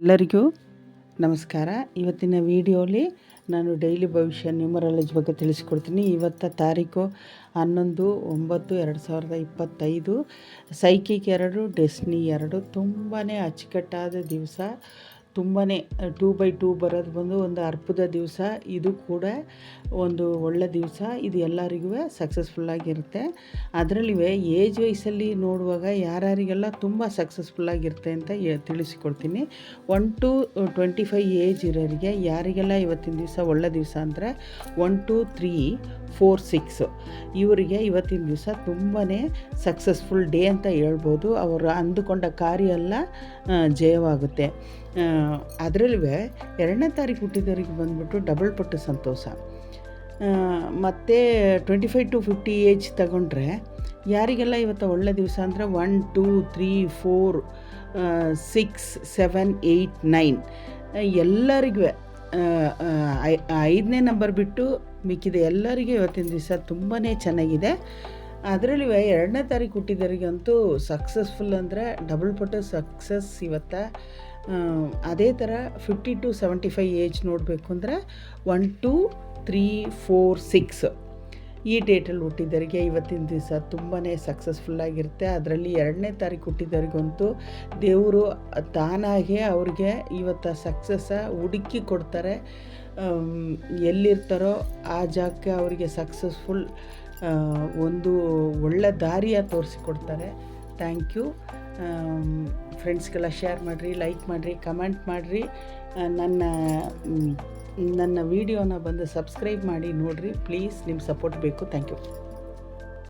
ಎಲ್ಲರಿಗೂ ನಮಸ್ಕಾರ. ಇವತ್ತಿನ ವಿಡಿಯೋಲಿ ನಾನು ಡೈಲಿ ಭವಿಷ್ಯ ನ್ಯೂಮರಾಲಜಿ ಬಗ್ಗೆ ತಿಳಿಸ್ಕೊಡ್ತೀನಿ. ಇವತ್ತ ತಾರೀಕು ಹನ್ನೊಂದು, ಒಂಬತ್ತು, ಎರಡು ಸಾವಿರದ ಇಪ್ಪತ್ತೈದು, ಸೈಕಿಕ್ ಎರಡು, ಡೆಸ್ನಿ ಎರಡು ತುಂಬಾ ಅಚ್ಚುಕಟ್ಟಾದ ದಿವಸ. ತುಂಬಾ ಟೂ ಬೈ ಟೂ ಬರೋದು ಬಂದು ಒಂದು ಅರ್ಪದ ದಿವಸ. ಇದು ಕೂಡ ಒಂದು ಒಳ್ಳೆ ದಿವಸ. ಇದು ಎಲ್ಲರಿಗೂ ಸಕ್ಸಸ್ಫುಲ್ಲಾಗಿರುತ್ತೆ ಅದರಲ್ಲಿ ಏಜ್ ವಯಸ್ಸಲ್ಲಿ ನೋಡುವಾಗ ಯಾರ್ಯಾರಿಗೆಲ್ಲ ತುಂಬ ಸಕ್ಸಸ್ಫುಲ್ಲಾಗಿರುತ್ತೆ ಅಂತ ತಿಳಿಸಿಕೊಡ್ತೀನಿ. One to twenty five age ಇರೋರಿಗೆ ಯಾರಿಗೆಲ್ಲ ಇವತ್ತಿನ ದಿವಸ ಒಳ್ಳೆ ದಿವಸ ಅಂದರೆ one two three four six. ಇವರಿಗೆ ಇವತ್ತಿನ ದಿವಸ ತುಂಬಾ ಸಕ್ಸಸ್ಫುಲ್ ಡೇ ಅಂತ ಹೇಳ್ಬೋದು. ಅವರು ಅಂದುಕೊಂಡ ಕಾರ್ಯ ಎಲ್ಲ ಜಯವಾಗುತ್ತೆ. ಅದರಲ್ಲೂ ಎರಡನೇ ತಾರೀಕು ಹುಟ್ಟಿದವರಿಗೆ ಬಂದುಬಿಟ್ಟು ಡಬಲ್ ಪಟ್ಟು ಸಂತೋಷ. ಮತ್ತು twenty five to fifty age ತಗೊಂಡ್ರೆ ಯಾರಿಗೆಲ್ಲ ಇವತ್ತು ಒಳ್ಳೆ ದಿವಸ ಅಂದರೆ one two three four six seven eight nine ಎಲ್ಲರಿಗೂ ಐದನೇ ನಂಬರ್ ಬಿಟ್ಟು ಮಿಕ್ಕಿದೆ. ಎಲ್ಲರಿಗೂ ಇವತ್ತಿನ ದಿವಸ ತುಂಬಾ ಚೆನ್ನಾಗಿದೆ. ಅದರಲ್ಲಿ ಎರಡನೇ ತಾರೀಕು ಹುಟ್ಟಿದವರಿಗಂತೂ ಸಕ್ಸಸ್ಫುಲ್ ಅಂದರೆ ಡಬಲ್ ಪಟ್ಟು ಸಕ್ಸಸ್ ಇವತ್ತ. ಅದೇ ಥರ fifty to seventy five age ನೋಡಬೇಕು ಅಂದರೆ one two three four six ಈ ಡೇಟಲ್ಲಿ ಹುಟ್ಟಿದವರಿಗೆ ಇವತ್ತಿನ ದಿವಸ ತುಂಬಾ ಸಕ್ಸಸ್ಫುಲ್ಲಾಗಿರುತ್ತೆ ಅದರಲ್ಲಿ ಎರಡನೇ ತಾರೀಕು ಹುಟ್ಟಿದವ್ರಿಗಂತೂ ದೇವರು ತಾನಾಗೆ ಅವ್ರಿಗೆ ಇವತ್ತು ಸಕ್ಸಸ್ಸ ಹುಡುಕಿ ಕೊಡ್ತಾರೆ. ಎಲ್ಲಿರ್ತಾರೋ ಆ ಜಾಗಕ್ಕೆ ಅವರಿಗೆ ಸಕ್ಸಸ್ಫುಲ್ ಒಂದು ಒಳ್ಳೆ ದಾರಿಯ ತೋರಿಸಿಕೊಡ್ತಾರೆ. ಥ್ಯಾಂಕ್ ಯು ಫ್ರೆಂಡ್ಸ್ಗೆಲ್ಲ ಶೇರ್ ಮಾಡಿರಿ ಲೈಕ್ ಮಾಡಿರಿ ಕಮೆಂಟ್ ಮಾಡಿರಿ. ನನ್ನ ನನ್ನ ವಿಡಿಯೋನ ಬಂದು ಸಬ್ಸ್ಕ್ರೈಬ್ ಮಾಡಿ ನೋಡಿರಿ. ಪ್ಲೀಸ್ ನಿಮ್ಮ ಸಪೋರ್ಟ್ ಬೇಕು. Thank you.